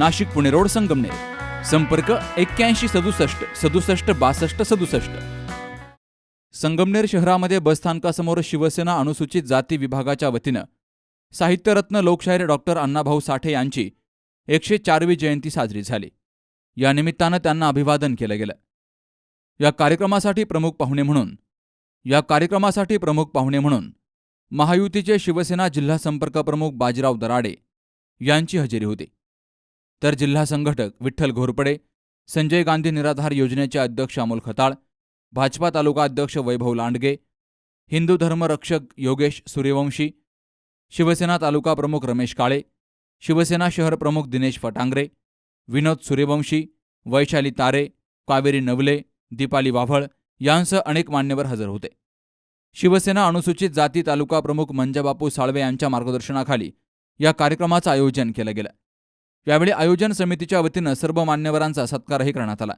Nashik Pune road Sangamner. संपर्क एक्क्याऐंशी सदुसष्ट सदुसष्ट बासष्ट सदुसष्ट. संगमनेर शहरामध्ये बसस्थानकासमोर शिवसेना अनुसूचित जाती विभागाच्या वतीनं साहित्यरत्न लोकशाहीर डॉक्टर अण्णाभाऊ साठे यांची एकशे चारवी जयंती साजरी झाली. या निमित्तानं त्यांना अभिवादन केलं गेलं. या कार्यक्रमासाठी प्रमुख पाहुणे म्हणून या कार्यक्रमासाठी प्रमुख पाहुणे म्हणून महायुतीचे शिवसेना जिल्हा संपर्क प्रमुख बाजीराव दराडे यांची हजेरी होती. तर जिल्हा संघटक विठ्ठल घोरपडे संजय गांधी निराधार योजनेचे अध्यक्ष अमोल खताळ भाजपा तालुका अध्यक्ष वैभव लांडगे हिंदू धर्मरक्षक योगेश सूर्यवंशी शिवसेना तालुका प्रमुख रमेश काळे शिवसेना शहर प्रमुख दिनेश फटांगरे विनोद सूर्यवंशी वैशाली तारे कावेरी नवले दीपाली वाभळ यांसह अनेक मान्यवर हजर होते. शिवसेना अनुसूचित जाती तालुका प्रमुख मंजाबापू साळवे यांच्या मार्गदर्शनाखाली या कार्यक्रमाचं आयोजन केलं गेलं. यावेळी आयोजन समितीच्या वतीनं सर्व मान्यवरांचा सत्कारही करण्यात आला.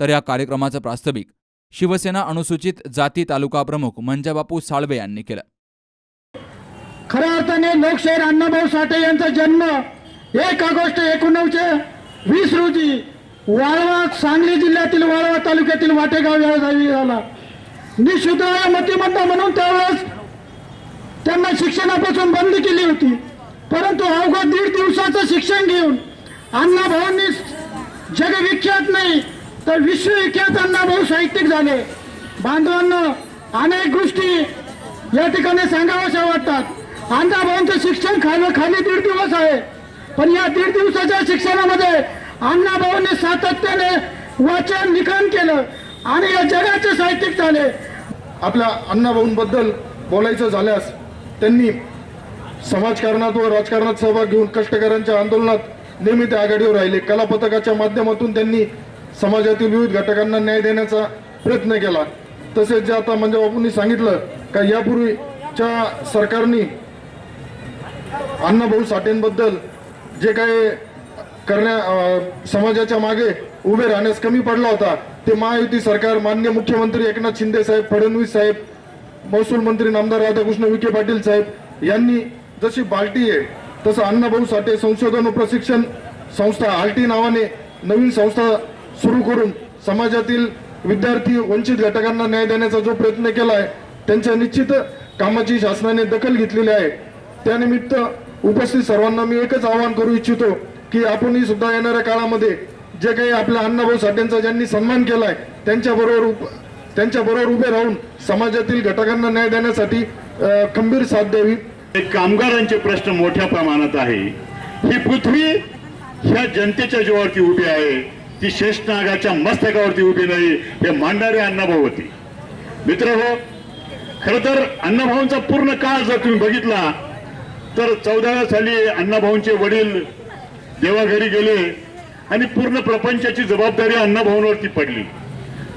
तर या कार्यक्रमाचं प्रास्ताविक शिवसेना अनुसूचित जाती तालुका प्रमुख मंजाबापू साळवे यांनी केलं. खऱ्या अर्थाने लोकशाहीर अण्णाभाऊ साठे यांचा जन्म एक ऑगस्ट एकोणीसशे वीस रोजी वाळवा सांगली जिल्ह्यातील वाळवा तालुक्यातील वाटेगाव या गावी झाला. निशुद्ध मतिमत्ता म्हणून त्यावेळेस त्यांना शिक्षणापासून बंदी केली होती. परंतु अवघ्या दीड दिवसाचं शिक्षण घेऊन अण्णाभाऊंनी जगविख्यात नाही तर विश्वविख्यात अण्णाभाऊ साहित्यिक झाले. बांधवांना अनेक गोष्टी या ठिकाणी सांगाव्याशा वाटतात. अण्णाभाऊंचं शिक्षण खाली खाली दीड दिवस आहे पण या दीड दिवसाच्या शिक्षणामध्ये अण्णाभाऊंनी सातत्याने वाचन लिखाण केलं आणि या जगाचे साहित्यिक झाले. आपल्या अण्णाभाऊंबद्दल बोलायचं झाल्यास त्यांनी समाजकारणात व राजकारणात सहभाग घेऊन कष्टकऱ्यांच्या आंदोलनात नेहमी ते आघाडीवर राहिले. कला पथकाच्या माध्यमातून त्यांनी समाजातील विविध घटकांना न्याय देण्याचा प्रयत्न केला. तसेच जे आता म्हणजे बापूंनी सांगितलं का यापूर्वीच्या सरकारने अण्णाभाऊ साठेंबद्दल जे काही करण्या समाजाच्या मागे उभे राहण्यास कमी पडला होता ते महायुती सरकार मान्य मुख्यमंत्री एकनाथ शिंदे साहेब फडणवीस साहेब महसूल मंत्री नामदार राधाकृष्ण विखे पाटील साहेब यांनी जशी बाल्टी आहे तसं अण्णाभाऊ साठे संशोधन व प्रशिक्षण संस्था आल्टी नावाने नवीन संस्था सुरू करून समाजातील विद्यार्थी वंचित घटकांना न्याय देण्याचा जो प्रयत्न केला आहे त्यांच्या निश्चित कामाची शासनाने दखल घेतलेली आहे. त्यानिमित्त उपस्थित सर्वांना मी एकच आवाहन करू इच्छितो की आपणही सुद्धा येणाऱ्या काळामध्ये जे काही आपल्या अण्णाभाऊ साठेंचा ज्यांनी सन्मान केलाय त्यांच्याबरोबर उप त्यांच्याबरोबर उभे राहून समाजातील घटकांना न्याय देण्यासाठी खंबीर साथ द्यावी. कामगारांचे प्रश्न मोठ्या प्रमाणात आहे. ही पृथ्वी ह्या जनतेच्या जीवावरती उभी आहे. ती शेषनागाच्या मस्तकावरती उभी नाही. हे मांडणारे अण्णाभाऊ होती मित्र हो खर तर अण्णाभाऊंचा पूर्ण काळ जर तुम्ही बघितला तर चौदाव्या साली अण्णाभाऊंचे वडील देवाघरी गेले आणि पूर्ण प्रपंचाची जबाबदारी अण्णाभाऊंवरती पडली.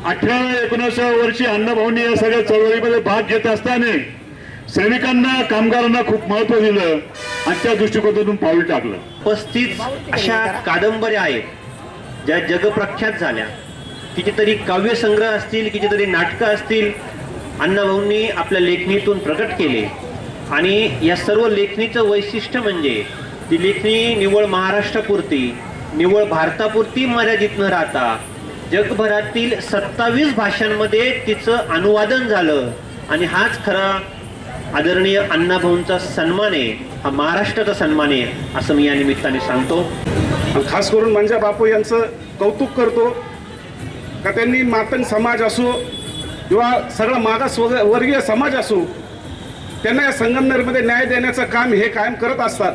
अठराव्या एकोणीसाव्या वर्षी अण्णाभाऊंनी या सगळ्या चळवळीमध्ये भाग घेत असताना सैनिकांना कामगारांना खूप महत्त्व दिलं आणि त्या दृष्टिकोनातून पाऊल टाकलं. पस्तीस अशा कादंबऱ्या आहेत ज्या जगप्रख्यात झाल्या. कितीतरी काव्यसंग्रह असतील कितीतरी नाटकं असतील अण्णाभाऊंनी आपल्या लेखणीतून प्रकट केले. आणि या सर्व लेखणीचं वैशिष्ट्य म्हणजे ती लेखणी निवळ महाराष्ट्रापुरती निवळ भारतापुरती मर्यादित न राहता जगभरातील सत्तावीस भाषांमध्ये तिचं अनुवादन झालं. आणि हाच खरा आदरणीय अण्णाभाऊंचा सन्मान आहे हा महाराष्ट्राचा सन्मान आहे असं मी या निमित्ताने सांगतो. खास करून म्हणजे बापू यांचं कौतुक करतो का त्यांनी मातंग समाज असो किंवा सगळा मागास वर्गीय समाज असो त्यांना या संगमनेरमध्ये न्याय देण्याचं काम हे कायम करत असतात.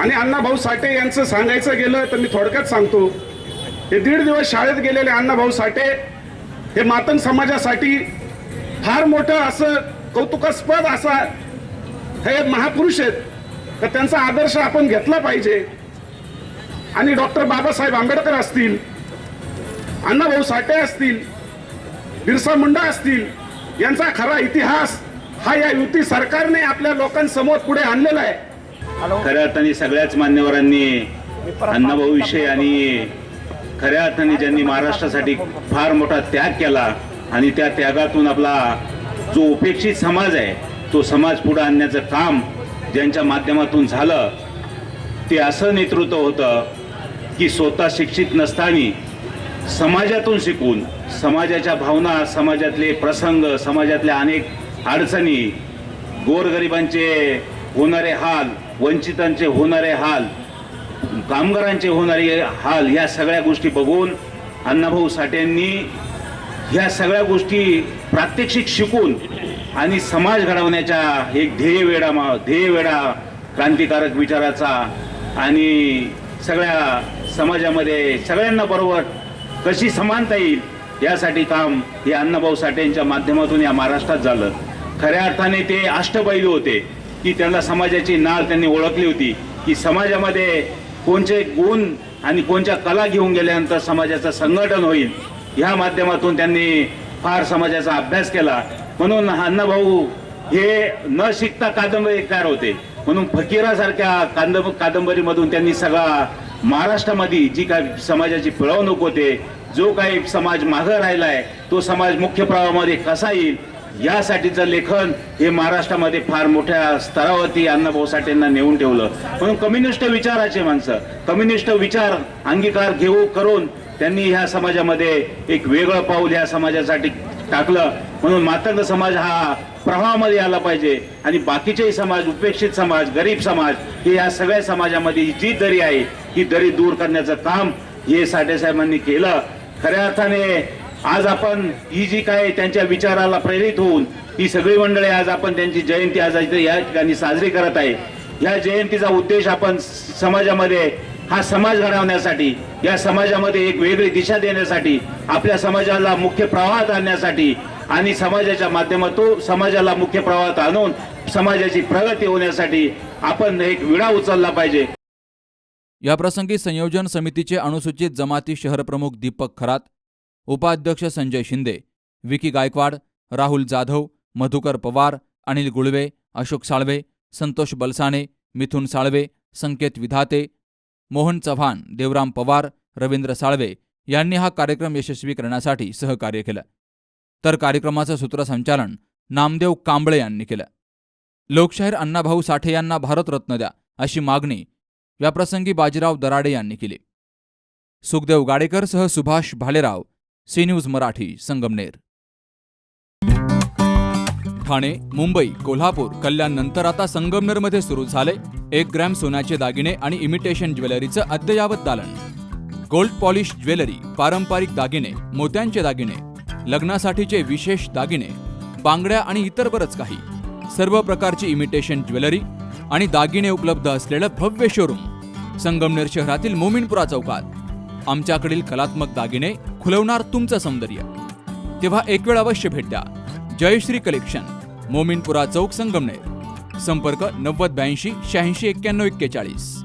आणि अण्णाभाऊ साठे यांचं सांगायचं गेलं तर मी थोडक्यात सांगतो हे दीड दिवस शाळेत गेलेले अण्णाभाऊ साठे हे मातंग समाजासाठी फार मोठं असं कौतुकास्पद असा हे महापुरुष आहेत. तर त्यांचा आदर्श आपण घेतला पाहिजे. आणि डॉक्टर बाबासाहेब आंबेडकर असतील अण्णाभाऊ साठे असतील बिरसा मुंडा असतील यांचा खरा इतिहास हा या युती सरकारने आपल्या लोकांसमोर पुढे आणलेला आहे. खऱ्या अर्थाने सगळ्याच मान्यवरांनी अण्णाभाऊ विषय आणि खऱ्या अर्थाने ज्यांनी महाराष्ट्रासाठी फार मोठा त्याग केला आणि त्या त्यागातून आपला जो उपेक्षित समाज आहे तो समाज पुढं आणण्याचं काम ज्यांच्या माध्यमातून झालं ते असं नेतृत्व होतं की स्वतः शिक्षित नसताना समाजातून शिकून समाजाच्या भावना समाजातले प्रसंग समाजातल्या अनेक अडचणी गोरगरिबांचे होणारे हाल वंचितांचे होणारे हाल कामगारांचे होणारे हाल या सगळ्या गोष्टी बघून अण्णाभाऊ साठेंनी ह्या सगळ्या गोष्टी प्रात्यक्षिक शिकून आणि समाज घडवण्याच्या एक ध्येय वेडा मा ध्येय वेडा क्रांतिकारक विचाराचा आणि सगळ्या समाजामध्ये सगळ्यांना बरोबर कशी समानता येईल यासाठी काम हे अण्णाभाऊ साठेंच्या माध्यमातून या महाराष्ट्रात झालं. खऱ्या अर्थाने ते अष्टपैलू होते की त्यांना समाजाची नाळ त्यांनी ओळखली होती की समाजामध्ये कोणचे गुण आणि कोणत्या कला घेऊन गेल्यानंतर समाजाचं संघटन होईल. ह्या माध्यमातून त्यांनी फार समाजाचा अभ्यास केला. म्हणून अण्णाभाऊ हे न शिकता कादंबरीकार होते. म्हणून फकीरासारख्या कादंब कादंबरीमधून त्यांनी सगळा महाराष्ट्रामध्ये जी काय समाजाची पिळवणूक होते जो काही समाज मागं आहे तो समाज मुख्य प्रवाहामध्ये कसा येईल यासाठीचं लेखन हे महाराष्ट्रामध्ये फार मोठ्या स्तरावरती अण्णाभाऊ साठेंना नेऊन ठेवलं. म्हणून कम्युनिस्ट विचाराचे माणसं कम्युनिस्ट विचार अंगीकार घेऊ करून त्यांनी ह्या समाजामध्ये एक वेगळं पाऊल ह्या समाजासाठी टाकलं. म्हणून मातंग समाज हा प्रवाहामध्ये आला पाहिजे आणि बाकीचेही समाज उपेक्षित समाज गरीब समाज हे या सगळ्या समाजामध्ये जी दरी आहे ही दरी दूर करण्याचं काम हे साठे साहेबांनी केलं. खऱ्या अर्थाने आज आपण ही जी काय त्यांच्या विचाराला प्रेरित होऊन ही सगळी मंडळी आज आपण त्यांची जयंती आज या ठिकाणी साजरी करत आहे. या जयंतीचा उद्देश आपण समाजामध्ये हा समाज घडवण्यासाठी या समाजामध्ये एक वेगळी दिशा देण्यासाठी आपल्या समाजाला मुख्य प्रवाहात आणण्यासाठी आणि समाजाच्या माध्यमातून समाजाला मुख्य प्रवाहात आणून समाजाची प्रगती होण्यासाठी आपण एक विडा उचलला पाहिजे. याप्रसंगी संयोजन समितीचे अनुसूचित जमाती शहर प्रमुख दीपक खरात उपाध्यक्ष संजय शिंदे विकी गायकवाड राहुल जाधव मधुकर पवार अनिल गुळवे अशोक साळवे संतोष बलसाणे मिथुन साळवे संकेत विधाते मोहन चव्हाण देवराम पवार रवींद्र साळवे यांनी हा कार्यक्रम यशस्वी करण्यासाठी सहकार्य केलं. तर कार्यक्रमाचं सूत्रसंचालन नामदेव कांबळे यांनी केलं. लोकशाहीर अण्णाभाऊ साठे यांना भारतरत्न द्या अशी मागणी याप्रसंगी बाजीराव दराडे यांनी केली. सुखदेव गाडेकरसह सुभाष भालेराव सी न्यूज मराठी संगमनेर. ठाणे मुंबई कोल्हापूर कल्याण नंतर आता संगमनेरमध्ये सुरू झाले एक ग्रॅम सोन्याचे दागिने आणि इमिटेशन ज्वेलरीचं अद्ययावत दालन. गोल्ड पॉलिश ज्वेलरी पारंपरिक दागिने मोत्यांचे दागिने लग्नासाठीचे विशेष दागिने बांगड्या आणि इतर बरंच काही. सर्व प्रकारची इमिटेशन ज्वेलरी आणि दागिने उपलब्ध असलेलं भव्य शोरूम. संगमनेर शहरातील मोमिनपुरा चौकात. आमच्याकडील कलात्मक दागिने खुलवणार तुमचं सौंदर्य. तेव्हा एक वेळ अवश्य भेट द्या. जयश्री कलेक्शन मोमिनपुरा चौक संगमनेर. संपर्क नव्वद ब्याऐंशी शहाऐंशी एक्क्याण्णव एक्केचाळीस.